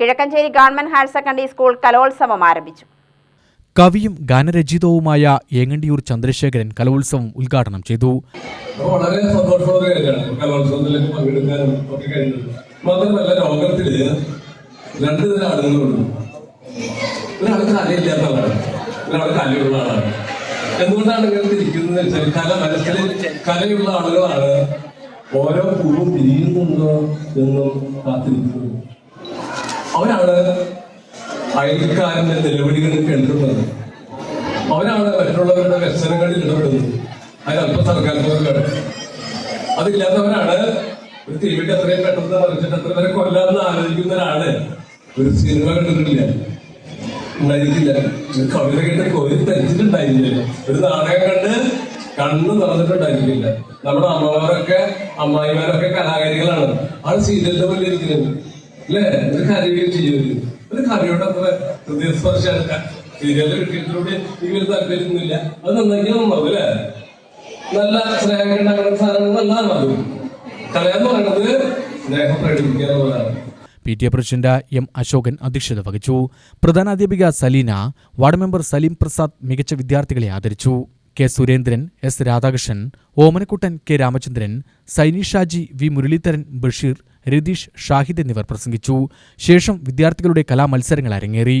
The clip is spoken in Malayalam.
Kizhakkanchery government higher secondary school കലോത്സവം ആരംഭിച്ചു. കവിയും ഗാനരചിതവുമായ ഏങ്ങണ്ടിയൂർ ചന്ദ്രശേഖരൻ കലോത്സവം ഉദ്ഘാടനം ചെയ്തു. വളരെ സന്തോഷമുള്ള കാര്യമാണ് കലോത്സവത്തിലേക്ക് പങ്കെടുക്കാനും ഒക്കെ കഴിഞ്ഞത്. മാത്രമല്ല ലോകത്തിൽ രണ്ട് തരം ആളുകളുണ്ട്. ഒരാൾ കലയില്ലാത്ത ആളാണ്. ഒരാൾ കലയുള്ള ആളാണ്. എന്തുകൊണ്ടാണ് ഇങ്ങനെ തിരിക്കുന്നത് വെച്ചാൽ കല മനസ്സിൽ കലയുള്ള ആളുകളാണ് ഓരോ പൂവും തിരിയുന്നുണ്ടോ എന്നും കാത്തിരിക്കുന്നത്. അവരാണ് അയൽക്കാരന്റെ നിലവിളികളിൽ കേൾക്കുന്നത് അവരാണ് മറ്റുള്ളവരുടെ വ്യസനങ്ങളിൽ ഇടപെടുന്നത്. അതിന് അല്പ സർക്കാരിനോട് അതില്ലാത്തവരാണ് ഒരു തീവിട്ട് അത്രയും പെട്ടെന്ന് മറിച്ചിട്ട് അത്ര പേരെ കൊല്ലാന്ന് ആലോചിക്കുന്നവരാണ്. ഒരു സിനിമ കണ്ടിട്ടില്ല. ഉണ്ടായിരിക്കില്ല. ഒരു കവിത കേട്ട് കോരി തരിച്ചിട്ടുണ്ടായിരിക്കില്ല ഒരു നാടകം കണ്ട് കണ്ണ് തുറന്നിട്ടുണ്ടായിരിക്കില്ല നമ്മുടെ അമ്മമാരൊക്കെ അമ്മായിമാരൊക്കെ കലാകാരികളാണ്. ആ സീരിയലിന്റെ പോലെ ഇരിക്കുന്നത് അല്ലേ? ഒരു കരയുകയും ചെയ്യും ഒരു കറിയോട് അത്ര ഹൃദയസ്പർശമല്ല സീരിയലിൽ കിട്ടിയതിലൂടെ ഇവർ താല്പര്യമൊന്നുമില്ല. അത് നന്നാക്കിയാൽ നന്നാവും അല്ലേ? നല്ല സ്നേഹം ഉണ്ടാക്കുന്ന സാധനങ്ങൾ അത് കലയെന്ന് പറയുന്നത് സ്നേഹം P T A president M Ashokan അധ്യക്ഷത വഹിച്ചു. പ്രധാനാധ്യാപിക സലീന വാർഡ് മെമ്പർ സലീം പ്രസാദ് മികച്ച വിദ്യാർത്ഥികളെ ആദരിച്ചു. K Surendran S Radhakrishnan Omanakuttan K Ramachandran Saini Shaji V Muraleedharan Basheer Ratheesh Shahid എന്നിവർ പ്രസംഗിച്ചു. ശേഷം വിദ്യാർത്ഥികളുടെ കലാമത്സരങ്ങൾ അരങ്ങേറി.